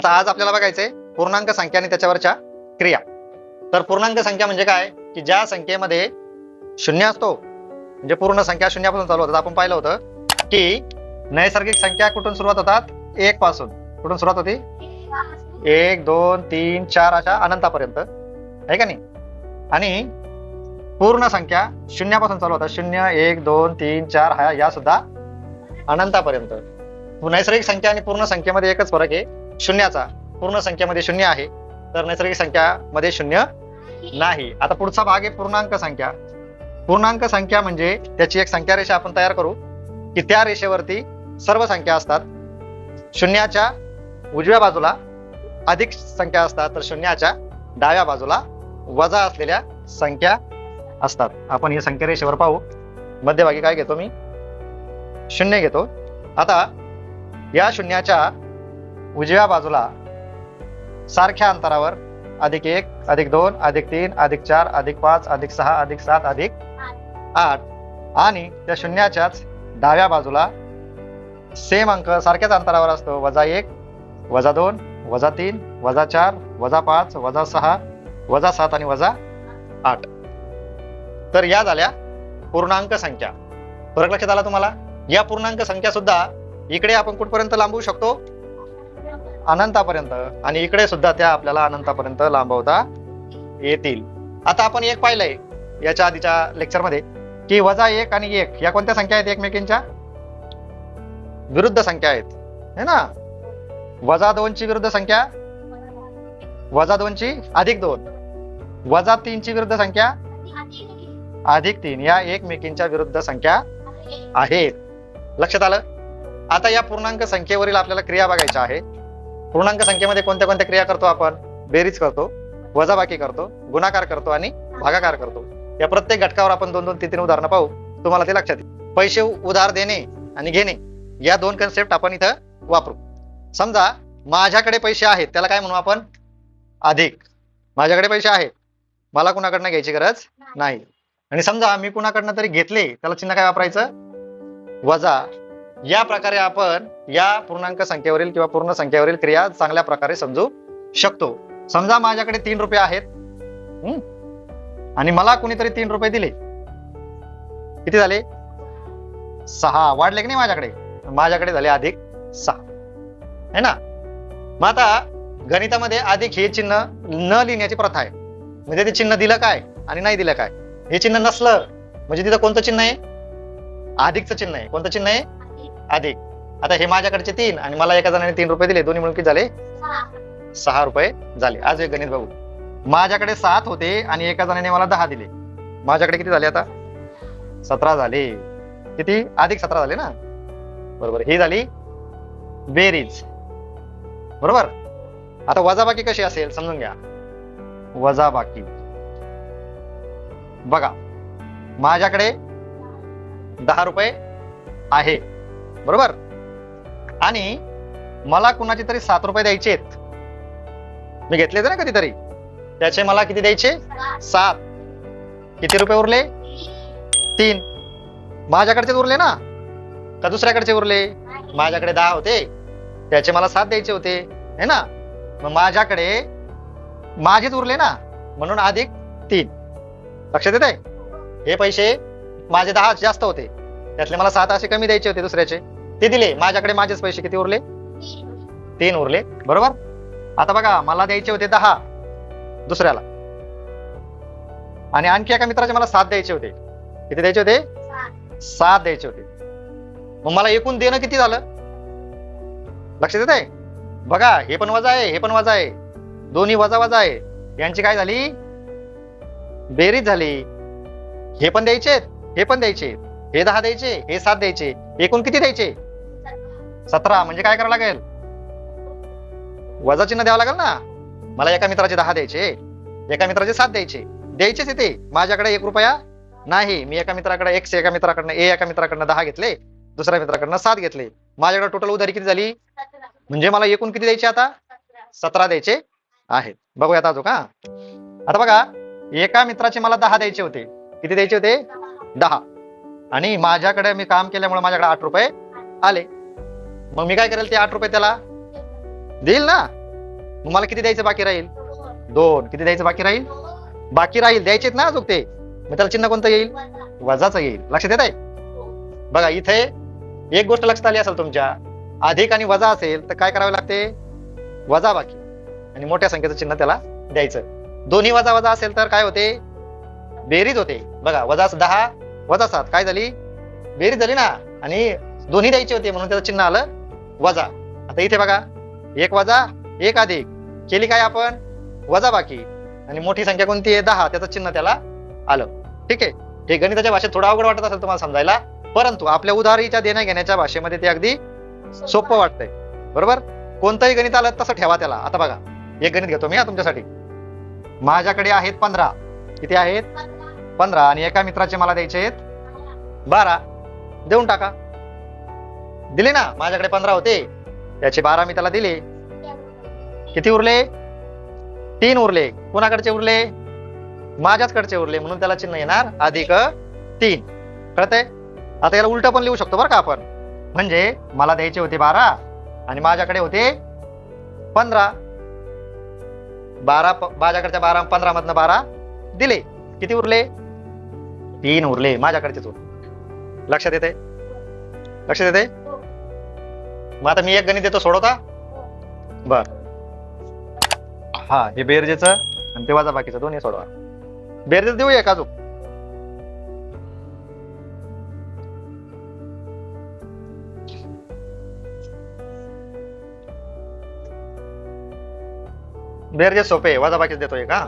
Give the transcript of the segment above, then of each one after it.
आता आज आपल्याला बघायचंय पूर्णांक संख्या आणि त्याच्यावरच्या क्रिया. तर पूर्णांक संख्या म्हणजे काय? की ज्या संख्येमध्ये शून्य असतो म्हणजे पूर्ण संख्या शून्यापासून चालू होतात आपण पाहिलं होतं की नैसर्गिक संख्या कुठून सुरुवात होतात? एक पासून कुठून सुरुवात होती? एक दोन तीन चार अशा अनंतापर्यंत. आहे का नाही? आणि पूर्ण संख्या शून्यापासून चालू होतात शून्य एक दोन तीन चार हा या सुद्धा अनंतापर्यंत. नैसर्गिक संख्या आणि पूर्ण संख्येमध्ये एकच फरक आहे. शून्याचा. पूर्ण संख्येमध्ये शून्य आहे. तर नैसर्गिक संख्यामध्ये शून्य नाही. आता पुढचा भाग आहे पूर्णांक संख्या. पूर्णांक संख्या म्हणजे त्याची एक संख्या रेषा आपण तयार करू की त्या रेषेवरती सर्व संख्या असतात. शून्याच्या उजव्या बाजूला अधिक संख्या असतात तर शून्याच्या डाव्या बाजूला वजा असलेल्या संख्या असतात. आपण या संख्या रेषेवर पाहू. मध्यभागी काय घेतो मी? शून्य घेतो. आता या शून्याच्या उजव्या बाजूला सारख्या अंतरावर अधिक एक अधिक दोन अधिक तीन अधिक चार अधिक पाच अधिक सहा अधिक सात अधिक आठ. आणि त्या शून्याच्याच डाव्या बाजूला सेम अंक सारख्याच अंतरावर असतो. वजा एक वजा दोन वजा तीन वजा चार वजा पाच वजा सहा वजा सात आणि वजा आठ. तर या झाल्या पूर्णांक संख्या. फरक लक्षात आला तुम्हाला? या पूर्णांक संख्या सुद्धा इकडे आपण कुठपर्यंत लांबवू शकतो? अनंतापर्यंत आणि इकडे सुद्धा त्या आपल्याला अनंतापर्यंत लांबवता येतील. आता आपण एक पाहिलंय याच्या आधीच्या लेक्चरमध्ये की वजा एक आणि एक या कोणत्या संख्या आहेत एकमेकींच्या? विरुद्ध संख्या आहेत. है ना? वजा दोनची विरुद्ध संख्या वजा दोनची अधिक दोन. वजा तीनची विरुद्ध संख्या अधिक तीन. या एकमेकींच्या विरुद्ध संख्या आहेत. लक्षात आलं? आता या पूर्णांक संख्येवरील आपल्याला क्रिया बघायच्या आहे पूर्णांक संख्येमध्ये कोणत्या कोणत्या क्रिया करतो आपण? बेरीज करतो वजाबाकी करतो गुणाकार करतो आणि भागाकार करतो. या प्रत्येक घटकावर आपण दोन दोन तीन तीन उदाहरणं पाहू. तुम्हाला ते लक्षात येईल. पैसे उधार देणे आणि घेणे या दोन कन्सेप्ट आपण इथं वापरू. समजा माझ्याकडे पैसे आहेत त्याला काय म्हणू आपण? अधिक. माझ्याकडे पैसे आहेत. मला कुणाकडनं घ्यायची गरज नाही. आणि समजा मी कुणाकडनं तरी घेतले त्याला चिन्ह काय वापरायचं? वजा. या प्रकारे आपण या पूर्णांक संख्येवरील किंवा पूर्ण संख्येवरील क्रिया चांगल्या प्रकारे समजू शकतो. समजा माझ्याकडे तीन रुपये आहेत. हम्म? आणि मला कुणीतरी तीन रुपये दिले. किती झाले? सहा. वाढले की नाही माझ्याकडे? माझ्याकडे झाले अधिक सहा. है ना? मग आता गणितामध्ये अधिक हे चिन्ह न लिहिण्याची प्रथा आहे. म्हणजे ते चिन्ह दिलं काय आणि नाही दिलं काय? हे चिन्ह नसलं म्हणजे तिथं कोणतं चिन्ह आहे? अधिकचं चिन्ह आहे. कोणतं चिन्ह आहे? अधिक आता हे माझ्याकडचे तीन आणि मला एका जणाने तीन रुपये दिले. दोन्ही मिळून किती झाले? सहा रुपये झाले. आज एक गणित बघू. माझ्याकडे सात होते आणि एका जणाने मला दहा दिले. माझ्याकडे किती झाले आता? सतरा झाले. किती? अधिक सतरा झाले ना? बरोबर. ही झाली बेरीज. बरोबर? आता वजाबाकी कशी असेल? समजून घ्या. वजाबाकी. बघा. माझ्याकडे दहा रुपये आहे. बरोबर? आणि मला कुणाचे तरी सात रुपये द्यायचे आहेत. मी घेतले होते ना कधीतरी. त्याचे मला किती द्यायचे? सात. किती रुपये उरले? तीन. माझ्याकडचे उरले ना? का दुसऱ्याकडचे उरले? माझ्याकडे दहा होते. त्याचे मला सात द्यायचे होते. है ना? मग माझ्याकडे माझेच उरले ना? म्हणून अधिक तीन. लक्षात येत आहे हे पैसे माझे दहा जास्त होते. त्यातले मला सात असे कमी द्यायचे होते दुसऱ्याचे. ते दिले. माझ्याकडे माझेच पैसे किती उरले? तीन उरले. बरोबर? आता बघा मला द्यायचे होते दहा. दुसऱ्याला. आणि आणखी एका मित्राचे मला सात द्यायचे होते. किती द्यायचे होते? सात द्यायचे होते. मग मला एकूण देणं किती झालं? लक्ष देत आहे बघा हे पण वजा आहे हे पण वजा आहे. दोन्ही वजा वजा आहे. यांची काय झाली? बेरीज झाली. हे पण द्यायचे हे पण द्यायचे हे दहा द्यायचे हे सात द्यायचे एकूण किती द्यायचे? सतरा. म्हणजे काय करावं लागेल? वजा चिन्ह द्यावं लागेल ना? मला एका मित्राचे दहा द्यायचे. एका मित्राचे सात द्यायचे. द्यायचेच येते माझ्याकडे एक रुपया नाही. मी एका मित्राकडे एक एका मित्राकडनं ए एका मित्राकडनं दहा घेतले. दुसऱ्या मित्राकडनं सात घेतले. माझ्याकडे टोटल उधारी किती झाली? म्हणजे मला एकूण किती द्यायचे आता? सतरा द्यायचे आहेत. बघूयात अजून का आता बघा एका मित्राचे मला दहा द्यायचे होते. किती द्यायचे होते? दहा. आणि माझ्याकडे मी काम केल्यामुळे माझ्याकडे आठ रुपये आले. मग मी काय करेल ते आठ रुपये त्याला? देईल ना? मग मला किती द्यायचं बाकी राहील? दोन. किती द्यायचं बाकी राहील? बाकी राहील. द्यायचेत ना अजून ते. मग त्याला चिन्ह कोणतं येईल? वजाचं येईल. लक्षात येत आहे बघा इथे एक गोष्ट लक्षात आली असेल तुमच्या. अधिक आणि वजा असेल तर काय करावे लागते? वजा बाकी. आणि मोठ्या संख्येचं चिन्ह त्याला द्यायचं. दोन्ही वजा वजा असेल तर काय होते? बेरीज होते. बघा वजा दहा वजा सात. काय झाली? बेरीज झाली ना? आणि दोन्ही द्यायचे होते म्हणून त्याचं चिन्ह आलं वजा. आता इथे बघा एक वजा एक अधिक. केली काय आपण? वजा बाकी. आणि मोठी संख्या कोणती आहे? दहा. त्याचं चिन्ह त्याला आलं. ठीक आहे? हे गणिताच्या भाषेत थोडं अवघड वाटत असेल तुम्हाला समजायला. परंतु आपल्या उधारीच्या देण्या घेण्याच्या भाषेमध्ये ते अगदी सोपं वाटतंय. बरोबर? कोणतंही गणित आलं तसं ठेवा त्याला. आता बघा. एक गणित घेतो मी हा तुमच्यासाठी. माझ्याकडे आहेत पंधरा. किती आहेत? पंधरा आणि एका मित्राचे मला द्यायचे आहेत. बारा. देऊन टाका. दिले ना? माझ्याकडे पंधरा होते. त्याचे बारा मी त्याला दिले. किती उरले? तीन उरले. कोणाकडचे उरले? माझ्याचकडचे उरले. म्हणून त्याला चिन्ह येणार. अधिक तीन. कळतंय? आता याला उलट पण लिहू शकतो बरं का आपण. म्हणजे मला द्यायचे होते बारा आणि माझ्याकडे होते पंधरा. बारा माझ्याकडच्या बारा पंधरा मधनं बारा दिले. किती उरले? तीन उरले माझ्याकडचेच उरले लक्षात येते लक्षात येते मग आता मी एक गणित देतो सोडवता बर. हा हे बेरजेच आणि ते वाजा बाकीचं दोन्ही सोडवा. बेरजेच देऊ एक अजून. बेरजे सोपे वाजा बाकीच देतोय का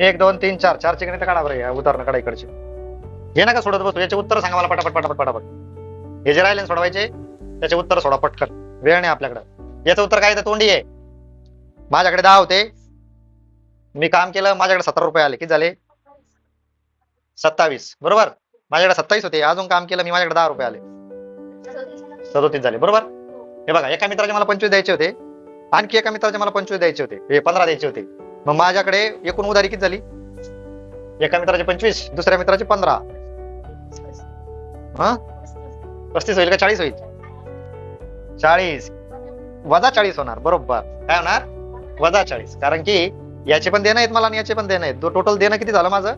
एक दोन तीन चार. चार चिकणी तर काढा बरं या उदाहरण काढा इकडचे. हे नका सोडत बसतो याचे उत्तर सांगा मला पटापट पटापट पटापट. हे जे राहिले सोडवायचे त्याचे उत्तर सोडा पटकन. वेळ नाही आपल्याकडे. याचं उत्तर काय? तर तोंडी आहे. माझ्याकडे दहा होते. मी काम केलं माझ्याकडे सतरा रुपये आले. किती झाले? सत्तावीस. बरोबर? माझ्याकडे सत्तावीस होते. अजून काम केलं मी माझ्याकडे दहा रुपये आले. सदोतीस झाले. बरोबर? हे बघा एका मित्राचे मला पंचवीस द्यायचे होते. आणखी एका मित्राचे मला पंचवीस द्यायचे होते. हे पंधरा द्यायचे होते. मग माझ्याकडे एकूण उधारी किती झाली? एका मित्राचे पंचवीस दुसऱ्या मित्राचे पंधरा. हा? पस्तीस होईल का चाळीस होईल? चाळीस. वजा चाळीस होणार बरोबर. काय होणार? वजा चाळीस. कारण की याचे पण देणं आहेत मला आणि याचे पण देणं आहेत. टोटल देणं किती झालं माझं?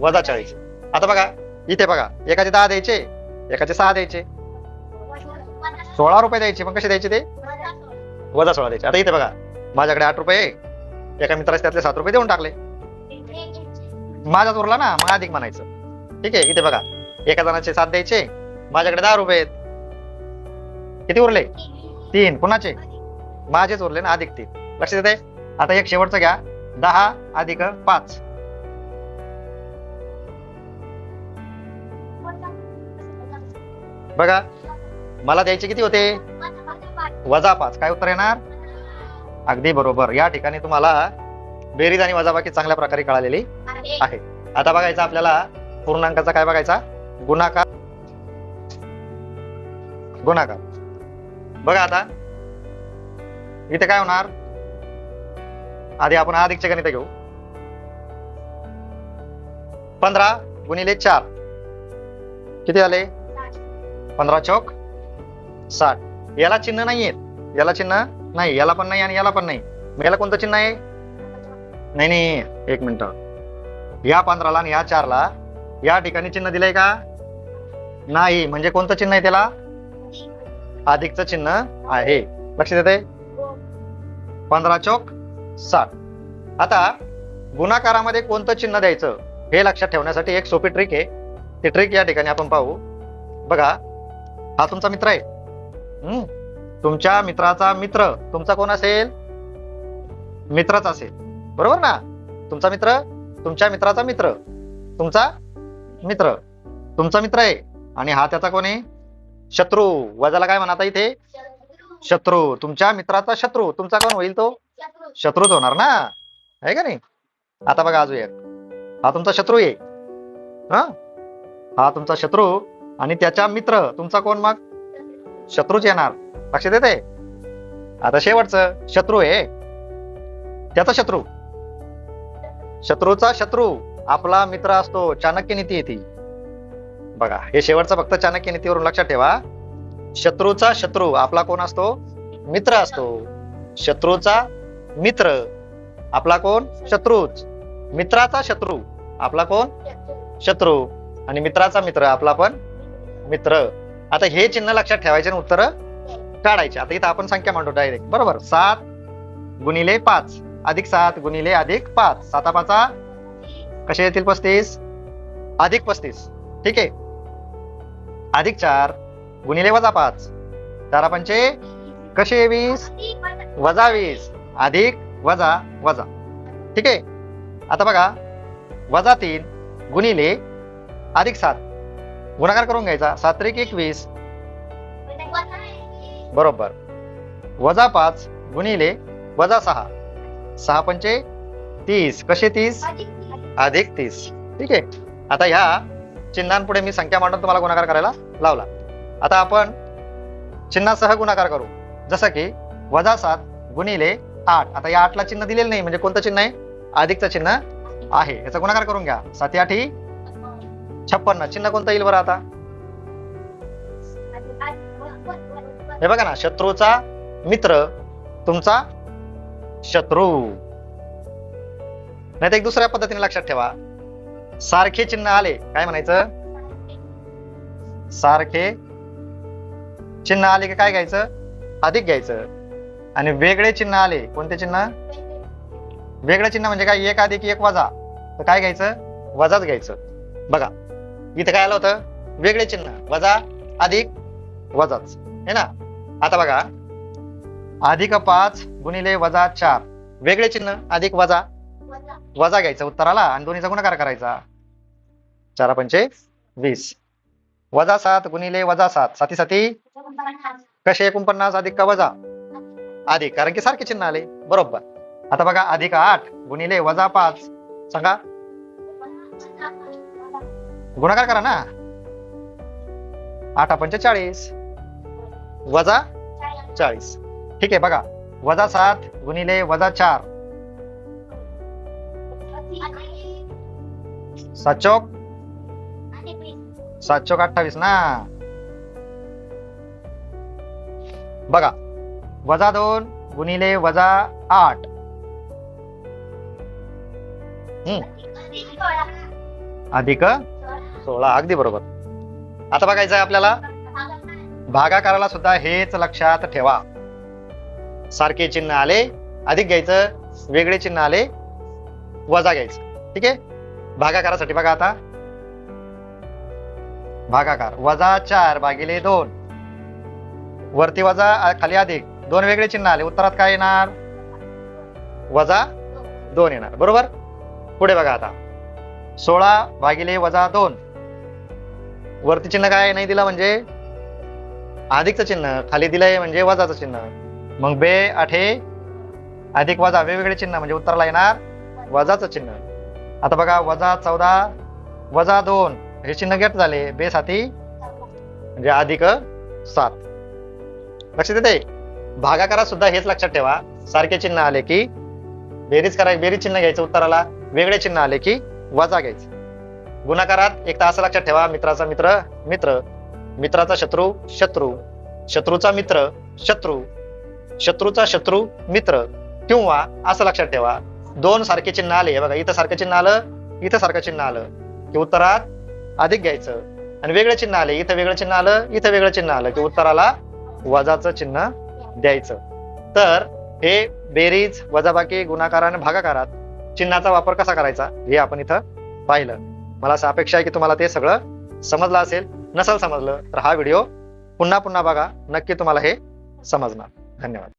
वजा चाळीस. आता बघा इथे बघा. एकाचे दहा द्यायचे एकाचे सहा द्यायचे. सोळा रुपये द्यायचे. पण कसे द्यायचे ते? वजा सोळा द्यायचे. आता इथे बघा. माझ्याकडे आठ रुपये आहे. एका मित्राचे त्यातले सात रुपये देऊन टाकले. माझाच उरला ना मग अधिक म्हणायचं. ठीक आहे इथे बघा. एका जणाचे सात द्यायचे माझ्याकडे दहा रुपये आहेत. किती उरले? तीन. कुणाचे? माझेच उरले ना अधिक तीन. लक्षात येते आता एक शेवटचं घ्या. दहा अधिक पाच. बघा. मला द्यायचे किती होते? वजा पाच. काय उत्तर येणार? अगदी बरोबर. या ठिकाणी तुम्हाला बेरीज आणि वजाबाकी चांगल्या प्रकारे कळालेली आहे. आता बघायचं आपल्याला पूर्णांकाचा काय बघायचा? गुणाकार. गुणाकार. बघा आता. इथे काय होणार? आधी आपण अधिकचे गणित घेऊ. पंधरा गुणिले चार. किती आले? पंधरा चौक साठ. याला चिन्ह नाहीये याला चिन्ह नाही याला पण नाही आणि याला पण नाही. मग याला कोणतं चिन्ह आहे? नाही नाही एक मिनिट. या पंधराला आणि या चारला या ठिकाणी चिन्ह दिलंय का? नाही म्हणजे कोणतं चिन्ह आहे त्याला? अधिकचं चिन्ह आहे. लक्षात येते पंधरा चौक साठ आता गुणाकारामध्ये कोणतं चिन्ह द्यायचं? हे लक्षात ठेवण्यासाठी एक सोपी ट्रिक आहे. ती ट्रिक या ठिकाणी आपण पाहू. बघा हा तुमचा मित्र आहे. तुमच्या मित्राचा मित्र. तुमचा कोण असेल? मित्रच असेल. बरोबर ना? तुमचा मित्र? तुमच्या मित्राचा मित्र. तुमचा मित्र. तुमचा मित्र आहे. आणि हा त्याचा कोण आहे? शत्रू. वजाला काय म्हणता इथे? शत्रू. तुमच्या मित्राचा शत्रू. तुमचा कोण होईल तो? शत्रूच होणार ना? आहे का नाही? आता बघा अजून एक. हा तुमचा शत्रू आहे. हा? हा तुमचा शत्रू. आणि त्याचा मित्र. तुमचा कोण मग? शत्रूच येणार. लक्षात आहे आता शेवटचं शत्रू आहे. त्याचा शत्रू. शत्रूचा शत्रू आपला मित्र असतो चाणक्य नीती येते. बघा हे शेवटचं फक्त चाणक्य नीतीवरून लक्षात ठेवा. शत्रूचा शत्रू आपला कोण असतो? मित्र असतो. शत्रूचा मित्र. आपला कोण? शत्रूच. मित्राचा शत्रू. आपला कोण? शत्रू. आणि मित्राचा मित्र आपला पण मित्र. आता हे चिन्ह लक्षात ठेवायचे ना उत्तर काढायचे आता इथं आपण संख्या मांडू डायरेक्ट बरोबर? सात गुणिले पाच. अधिक सात गुणिले अधिक पाच. साता पाचा कसे येतील पस्तीस? अधिक पस्तीस. ठीक आहे? अधिक चार गुणिले वजा पाच. चारा पंचे कसे वीस वजा वीस. अधिक वजा वजा. ठीक आहे? आता बघा. वजा तीन गुणिले अधिक सात. गुणाकार करून घ्यायचा. सात त्रिक एकवीस. बरोबर. वजा पाच गुणिले वजा सहा. सहा पंचे तीस. कसे तीस? अधिक तीस. ठीक आहे. आता ह्या चिन्हांपुढे मी संख्या मांडून तुम्हाला गुणाकार करायला लावला. आता आपण चिन्हासह गुणाकार करू. जसं की वजा सात गुणिले आठ. आता या आठला चिन्ह दिलेलं नाही म्हणजे कोणतं चिन्ह आहे? अधिकचं चिन्ह आहे. याचा गुणाकार करून घ्या. साती आठी छप्पन्न. चिन्ह कोणतं येईल बरं आता? हे बघा ना शत्रूचा मित्र तुमचा शत्रू. नाही तर एक दुसऱ्या पद्धतीने लक्षात ठेवा. सारखे चिन्ह आले काय म्हणायचं? सारखे चिन्ह आले की काय घ्यायचं? अधिक घ्यायचं. आणि वेगळे चिन्ह आले कोणते चिन्ह? वेगळे चिन्ह म्हणजे काय? एक अधिक एक वजा. तर काय घ्यायचं? वजाच घ्यायचं. बघा इथं काय आलं होतं? वेगळे चिन्ह. वजा अधिक वजाच. हे ना? आता बघा. अधिक पाच गुणिले वजा चार. वेगळे चिन्ह? अधिक वजा? वजा. घ्यायचं उत्तराला आणि दोन्हीचा गुणाकार करायचा. चार पंचे वीस. वजा सात गुणिले वजा सात. साती साती? कसे एकोणपन्नास? अधिक का वजा? अधिक. कारण की सारखे चिन्ह आले. बरोबर. आता बघा अधिक आठ गुणिले वजा पाच. सांगा. गुणाकार करा ना. आठ पंचे चाळीस वजा चाळीस. ठीक आहे बघा. वजा सात गुणिले वजा चार. सात चौक सात चौक अठ्ठावीस ना? बघा. वजा दोन गुणिले वजा आठ. अधिक सोळा. अगदी बरोबर. आता बघायचं आहे आपल्याला. भागाकाराला सुद्धा हेच लक्षात ठेवा. सारखे चिन्ह आले अधिक घ्यायचं वेगळे चिन्ह आले वजा घ्यायचं. ठीक आहे? भागाकारासाठी बघा आता. भागाकार वजा चार भागिले दोन. वरती वजा खाली अधिक. दोन वेगळे चिन्ह आले उत्तरात काय येणार? वजा दोन येणार. बरोबर? पुढे बघा आता. सोळा भागिले वजा दोन. वरती चिन्ह काय नाही दिलं म्हणजे? अधिकचं चिन्ह खाली दिलंय म्हणजे वजाचं चिन्ह. मग बे आठे अधिक वजा वेगवेगळे चिन्ह म्हणजे उत्तराला येणार वजाचं चिन्ह. आता बघा वजा चौदा वजा दोन हे चिन्ह गेट झाले. बे साथी म्हणजे अधिक सात. लक्षात येते भागाकारात सुद्धा हेच लक्षात ठेवा. सारखे चिन्ह आले की बेरीज करा बेरीज चिन्ह घ्यायचं उत्तराला वेगळे चिन्ह आले की वजा घ्यायचं. गुणाकारात एक तर असं लक्षात ठेवा मित्राचा मित्र मित्र मित्राचा शत्रू शत्रू. शत्रूचा मित्र शत्रू. शत्रूचा शत्रू मित्र. किंवा असं लक्षात ठेवा दोन सारखे चिन्ह आले. हे बघा इथं सारखं चिन्ह आलं इथं सारखं चिन्ह आलं. की उत्तरात अधिक घ्यायचं. आणि वेगळं चिन्ह आले इथं वेगळं चिन्ह आलं इथं वेगळं चिन्ह आलं. की उत्तराला वजाचं चिन्ह द्यायचं. तर हे बेरीज वजाबाकी गुणाकार आणि भागाकारात चिन्हाचा वापर कसा करायचा? हे आपण इथं पाहिलं. मला असं अपेक्षा आहे की तुम्हाला ते सगळं समजलं असेल. नसेल समजलं तर हा व्हिडिओ पुन्हा पुन्हा बघा. नक्की तुम्हाला हे समजणार. धन्यवाद.